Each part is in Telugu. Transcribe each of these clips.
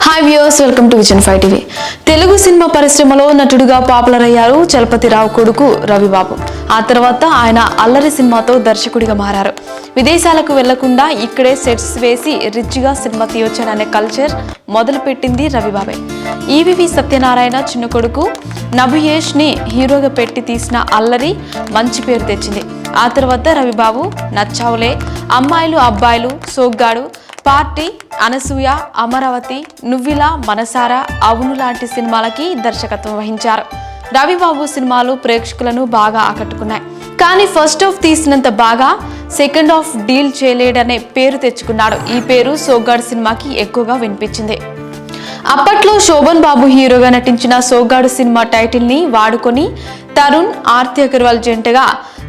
Hi viewers welcome to vision five TV Telugu cinema పరిశ్రమలో నటుడిగా పాపులర్ అయ్యారు చలపతిరావు కొడుకు రవిబాబు. ఆ తర్వాత ఆయన అల్లరి సినిమాతో దర్శకుడిగా మారారు. విదేశాలకు వెళ్ళకుండా ఇక్కడే సెట్స్ వేసి రిచ్గా సినిమా తీయొచ్చాననే కల్చర్ మొదలుపెట్టింది రవిబాబే. ఈవివి సత్యనారాయణ చిన్న కొడుకు నభుయేష్ని హీరోగా పెట్టి తీసిన అల్లరి మంచి పేరు తెచ్చింది. ఆ తర్వాత రవిబాబు నచ్చావులే. అమ్మాయిలు అబ్బాయిలు సోగ్గాడు పార్టీ అనసూయ అమరావతి నువ్విలా మనసారా అవును లాంటి సినిమాలకి దర్శకత్వం వహించారు. రవిబాబు సినిమాలు ప్రేక్షకులను బాగా ఆకట్టుకున్నాయి. కానీ ఫస్ట్ హాఫ్ తీసినంత బాగా సెకండ్ హాఫ్ డీల్ చేయలేడనే పేరు తెచ్చుకున్నాడు. ఈ పేరు సోగ్గాడు సినిమాకి ఎక్కువగా వినిపించింది. అప్పట్లో శోభన్ బాబు హీరోగా నటించిన సోగ్గాడు సినిమా టైటిల్ని వాడుకొని తరుణ్ ఆర్తి అగర్వాల్ జంటగా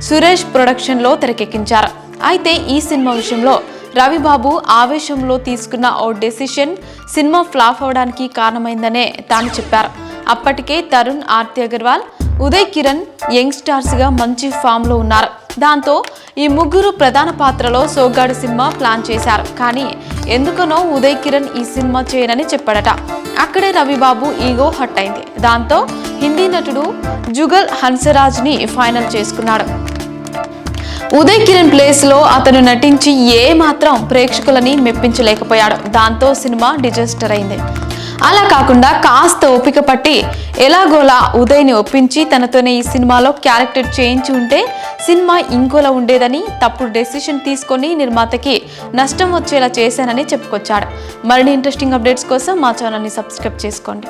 సురేష్ ప్రొడక్షన్లో తెరకెక్కించారు. అయితే ఈ సినిమా విషయంలో రవిబాబు ఆవేశంలో తీసుకున్న ఓ డెసిషన్ సినిమా ఫ్లాప్ అవడానికి కారణమైందనే తాను చెప్పారు. అప్పటికే తరుణ్ ఆర్తి అగర్వాల్ ఉదయ్ కిరణ్ యంగ్ స్టార్స్గా మంచి ఫామ్లో ఉన్నారు. దాంతో ఈ ముగ్గురు ప్రధాన పాత్రలో సోగ్గాడు సినిమా ప్లాన్ చేశారు. కానీ ఎందుకనో ఉదయ్ కిరణ్ ఈ సినిమా చేయనని చెప్పాడట. అక్కడే రవిబాబు ఈగో హట్ అయింది. దాంతో హిందీ నటుడు జుగల్ హన్సరాజ్ని ఫైనల్ చేసుకున్నాడు. ఉదయ్ కిరణ్ ప్లేస్లో అతను నటించి ఏ మాత్రం ప్రేక్షకులని మెప్పించలేకపోయాడు. దాంతో సినిమా డిజాస్టర్ అయింది. అలా కాకుండా కాస్త ఓపిక పట్టి ఎలాగోలా ఉదయ్ని ఒప్పించి తనతోనే ఈ సినిమాలో క్యారెక్టర్ చేయించి ఉంటే సినిమా ఇంకోలా ఉండేదని తప్పుడు డెసిషన్ తీసుకొని నిర్మాతకి నష్టం వచ్చేలా చేశానని చెప్పుకొచ్చాడు. మరిన్ని ఇంట్రెస్టింగ్ అప్డేట్స్ కోసం మా ఛానల్ని సబ్స్క్రైబ్ చేసుకోండి.